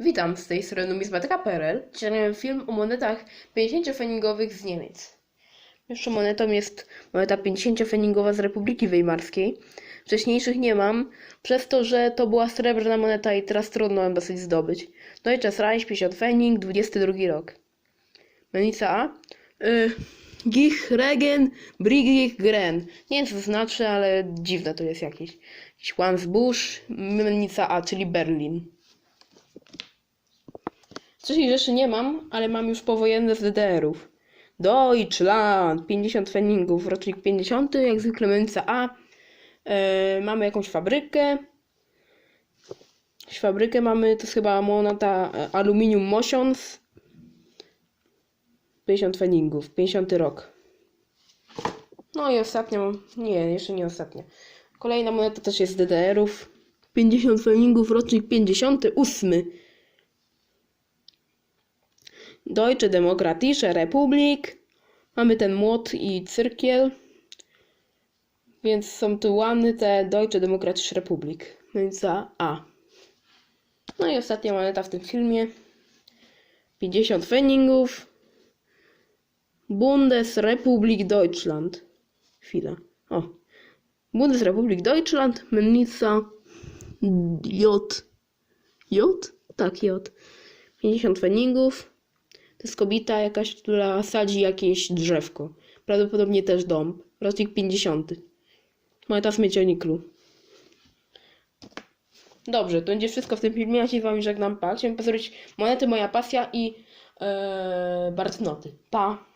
Witam, z tej strony numizmatyka.pl. Dzisiaj film o monetach 50-feningowych z Niemiec. Pierwszą monetą jest moneta 50-feningowa z Republiki Weimarskiej. Wcześniejszych nie mam, przez to, że to była srebrna moneta i teraz trudno ją dosyć zdobyć. Deutsches Reich 50 Pfennig, 22 rok. Menica A. Y, Gich, Regen, Brigich, Gren. Nie wiem co to znaczy, ale dziwne to jest jakieś. Jakiś Wansbusch, Menica A, czyli Berlin. Wcześniej rzeczy nie mam, ale mam już powojenne z DDR-ów. Deutschland, 50 feningów, rocznik 50, jak zwykle Menica A. E, mamy jakąś fabrykę. Fabrykę mamy, to jest chyba moneta e, Aluminium Motions. 50 feningów, 50 rok. No i ostatnia, nie, jeszcze nie ostatnia. Kolejna moneta też jest z DDR-ów. 50 feningów, rocznik 58. Deutsche Demokratische Republik. Mamy ten młot i cyrkiel. Więc są tu łany te Deutsche Demokratische Republik. Więc za A. No i ostatnia moneta w tym filmie. 50 feningów. Bundesrepublik Deutschland. Chwila. O. Bundesrepublik Deutschland. Mennica. J. J? Tak, J. 50 feningów. To jest kobieta jakaś, która sadzi jakieś drzewko. Prawdopodobnie też dom. Rocznik 50. Moneta śmiecioniklu. Dobrze, to będzie wszystko w tym filmie. Ja się z wami żegnam. Pa. Chciałem pozwolić monety, moja pasja i ee, bartnoty. Pa.